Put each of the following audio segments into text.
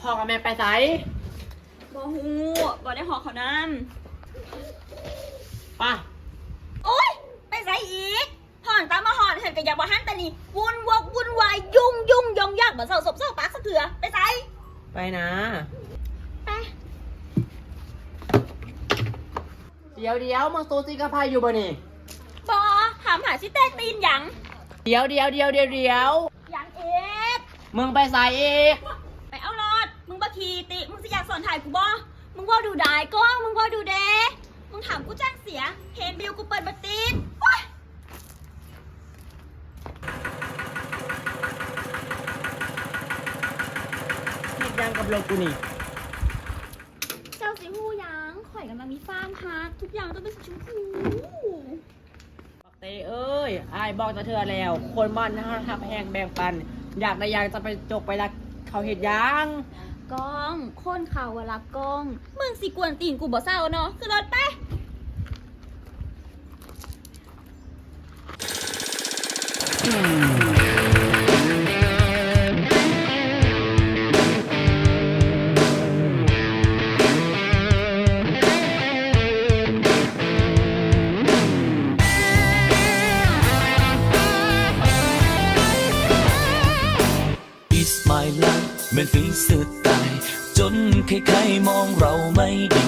พ่อกับแม่ไปไสบ่ฮู้บ่ได้หอเขานป่ะำโอ๊ยไปไสอีกหอนตามมาหอนเห็นกันอย่าบ่หันตานี่วุ่นวกวุ่นวายยุ่งยุ่งยองยากเหมือนเสาศพเสาปากสะเถือไปไสไปนะไปเดี๋ยวเดี๋ยวมึงโซซีกับพายอยู่บ่นี่บอถามหาชิแตกตีนหยังเดี๋ยวเดี๋ยวเดี๋ยวเดี๋ยวเดี๋ยวหยังเอ็กมึงไปไสอีกไปเอาร ถมึงบ่ขี่ติ มึงสิอยากสอนถ่ายกูบ่มึงบ่ดูได้ก้องมึงบ่ดูเดมึงถามกูจ้างเสีย เห็นบิวกูเปิดบัตรติดโอ๊ยคิดยังกับเรากูนี่เจ้าสิฮู้หยังข่อยกำลังมีฟาร์มฮักทุกอย่างต้องเป็นสีชมพูบักเตเอ้ยอายบอกจะเธอแล้ว คนบ้านทักแหงแบ่งปัน อยากได้อยากจะไปจกไปรักเขาเห็ดหยัง กล้อง คนเข่าวเวลากอง มึงสิกวนตีนกูบ่เศร้าเนาะคือรถไป It's my life เหมือ นฝีสุดตายจนใครๆมองเราไม่ดี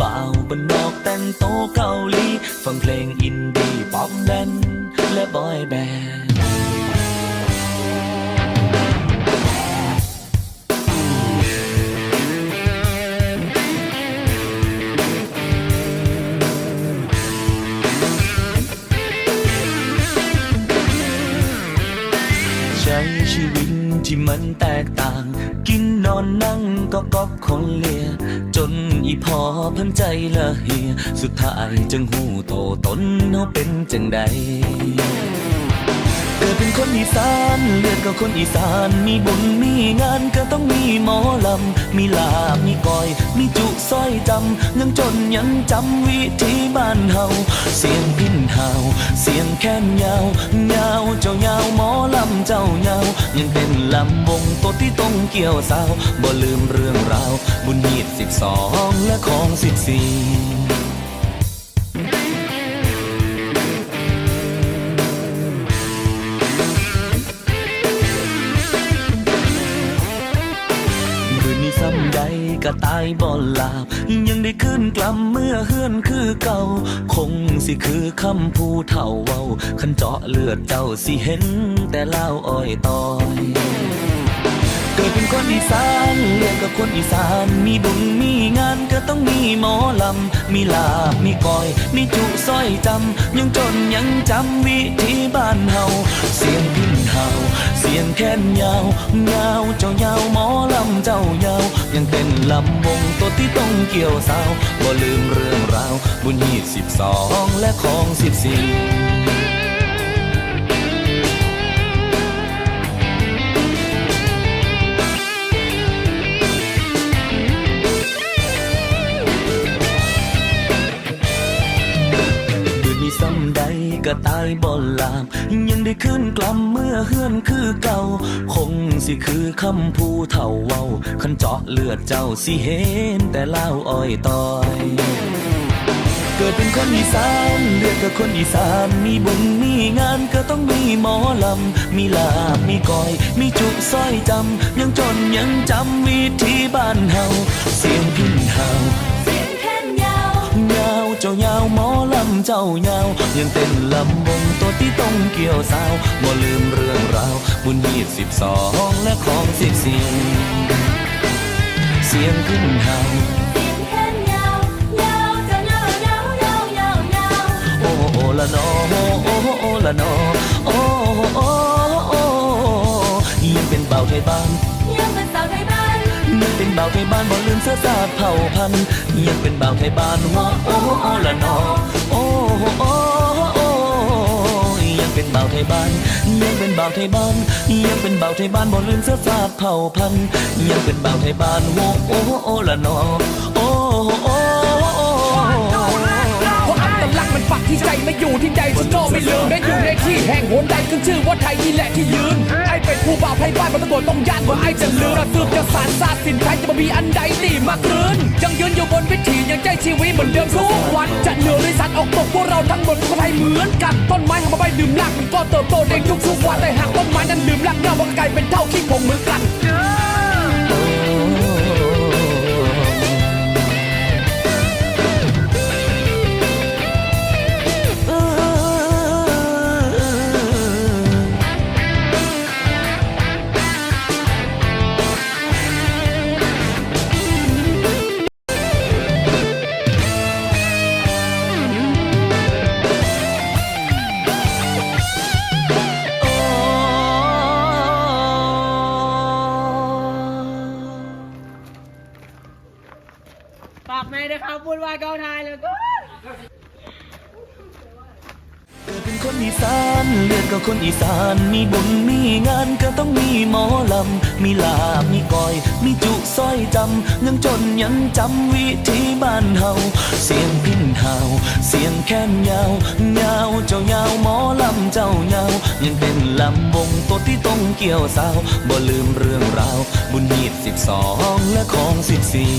บ่าวบนนอกแต่งโตเกาหลี ฟังเพลงอินดี้ป๊อปแดนและบอยแบนด์ ที่มันแตกต่าง กินนอนนั่งก็ก๊อกคนเลีย จนอีพอเพันใจละเฮีย สุดท้ายจึงหูโตตนเฮาเป็นจังใดเกิดเป็นคนอีสานเลือดก็คนอีสาน มีบุญมีงานก็ต้องมีหมอลำ มีลาบมีก้อย มีจุสร้อยจำยังจนยังจำวิธีบ้านเฮาเสียงพินเฮาเสียงแค้นยาวยาวเจ้ายาวหมอ เจ้าเงายังเป็นลำวงตัวที่ต้องเกี่ยวสาวบ่ลืมเรื่องราว บุญหีดสิบสองและของสิบสี่ ก็ตายบ่หลาบ ยังได้ขึ้นกลับเมื่อเฮือนคือเก่า คงสิคือคำผู้เฒ่าเว้าคันเจาะเลือดเจ้าสิเห็น แต่เล่าอ้อยตอยเกิดเป็นคนอีสานเรียกกับคนอีสาน มีบุญมีงานก็ต้องมีหมอลำ มีลาบมีก้อย มีจุสร้อยจำ ยังจนยังจำวิธีบ้านเฮา เสียงพินเฮา เสียงแค้นยาวยาวเจ้ายาวหมอลำเจ้ายาว ยังเต้นลำวงตัวที่ต้องเกี่ยวสาวบ่ลืมเรื่องราว บุญหีสิบสองและของสิบสี่ ซ้ำใดก็ตายบ่ลาบยังได้ขึ้นกลับเมื่อเฮือนคือเก่า คงสิคือคำผู้เฒ่าเว้าคันเจาะเลือดเจ้าสิเห็นแต่เล่าอ้อยตอยเกิดเป็นคนอีสานเลือดกับคนอีสาน มีบุญมีงานก็ต้องมีหมอลำ มีลาบมีก้อย มีจุสร้อยจำ ยังจนยังจำวิธีบ้านเฮา เสียงพินเฮา เจ้ายาวหมอลำเจ้ายาว ยังเต้นลำวงตัวที่ต้องเกี่ยวสาวบ่ลืมเรื่องราว บุญยีสิบสองและของสิบสี่เสียงขึ้นเฮาเสียงแค้นยาวยาวจะยาวยาวยาวยาวยาวโอ้โอละนอโอ้โอละนอ บ่าวไทยบ้านบ่ลืมเสื้อสาดเผ่าพันยังเป็นบ่าวไทยบ้านหัวโอ้โอละนอโอ้โอโอ้ยังเป็นบ่าวไทยบ้านยังเป็นบ่าวไทยบ้านยังเป็นบ่าวไทยบ้านบ่ลืมเสื้อสาดเผ่าพันยังเป็นบ่าวไทยบ้านหัวโอ้โอละนอโอ้โอ ขึ้นชื่อว่าไทยนี่แหละที่ยืน ไอ้เป็นผู้บ่าวไทยบ้านมันตำรวจต้องยันว่าไอ้จะลืมกระซืบจะสารซาดสินไทยจะมามีอันใดตีมากคืนยังยืนอยู่บนวิถียังใจชีวิตเหมือนเดิมทุกวันจะเหนือหรือสัตว์ออกตกพวกเราทั้งหมดคนไทยเหมือนกันต้นไม้หักมาใบดื่มรากมันก็เติบโตในทุกๆวันแต่หากต้นไม้นั้นดื่มรากเงามันก็กลายเป็นเท่าขี้ผงเหมือนกัน บุญวายกองไทยเลยก็เป็นคนอีสานเลือดก็คนอีสาน มีบุญมีงานก็ต้องมีหมอลำ มีลาบมีก้อย มีจุสร้อยจำยังจนยังจำวิธีบ้านเฮาเสียงพินเฮาเสียงแค้นยาวยาวเจ้ายาวหมอลำเจ้ายาวยังเป็นลำวงตัวที่ต้องเกี่ยวสาวบ่ลืมเรื่องราว บุญหีดสิบสองและของสิบสี่